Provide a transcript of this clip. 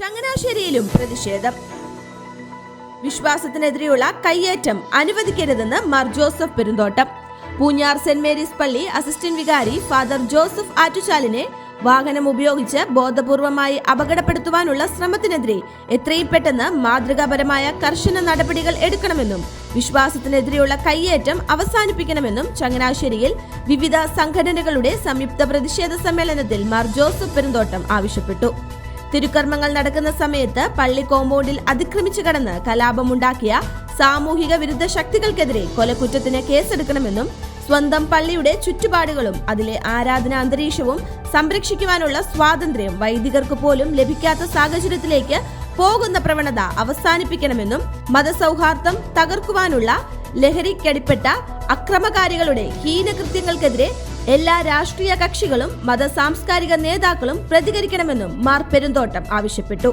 ചങ്ങനാശ്ശേരിയിലും പ്രതിഷേധം. വിശ്വാസത്തിനെതിരെയുള്ള കയ്യേറ്റം അനുവദിക്കരുതെന്ന് Mar Joseph Perunthottam. Poonjar saint Mary's പള്ളി അസിസ്റ്റന്റ് വികാരി ഫാദർ ജോസഫ് ആറ്റുചാലിനെ വാഹനം ഉപയോഗിച്ച് ബോധപൂർവമായി അപകടപ്പെടുത്തുവാനുള്ള ശ്രമത്തിനെതിരെ എത്രയും പെട്ടെന്ന് മാതൃകാപരമായ കർശന നടപടികൾ എടുക്കണമെന്നും വിശ്വാസത്തിനെതിരെയുള്ള കയ്യേറ്റം അവസാനിപ്പിക്കണമെന്നും ചങ്ങനാശ്ശേരിയിൽ വിവിധ സംഘടനകളുടെ സംയുക്ത പ്രതിഷേധ സമ്മേളനത്തിൽ മാർ ജോസഫ് പെരുന്തോട്ടം ആവശ്യപ്പെട്ടു. തിരുക്കർമ്മങ്ങൾ നടക്കുന്ന സമയത്ത് പള്ളി കോമ്പൗണ്ടിൽ അതിക്രമിച്ചു കടന്ന് കലാപമുണ്ടാക്കിയ സാമൂഹിക വിരുദ്ധ ശക്തികൾക്കെതിരെ കൊലക്കുറ്റത്തിന് കേസെടുക്കണമെന്നും സ്വന്തം പള്ളിയുടെ ചുറ്റുപാടുകളും അതിലെ ആരാധന അന്തരീക്ഷവും സംരക്ഷിക്കുവാനുള്ള സ്വാതന്ത്ര്യം വൈദികർക്ക് പോലും ലഭിക്കാത്ത സാഹചര്യത്തിലേക്ക് പോകുന്ന പ്രവണത അവസാനിപ്പിക്കണമെന്നും മതസൗഹാർദ്ദം തകർക്കുവാനുള്ള ലഹരിക്കടിപ്പെട്ട അക്രമകാരികളുടെ ഹീനകൃത്യങ്ങൾക്കെതിരെ എല്ലാ രാഷ്ട്രീയ കക്ഷികളും മത സാംസ്കാരിക നേതാക്കളും പ്രതികരിക്കണമെന്നും മാർ പെരുന്തോട്ടം ആവശ്യപ്പെട്ടു.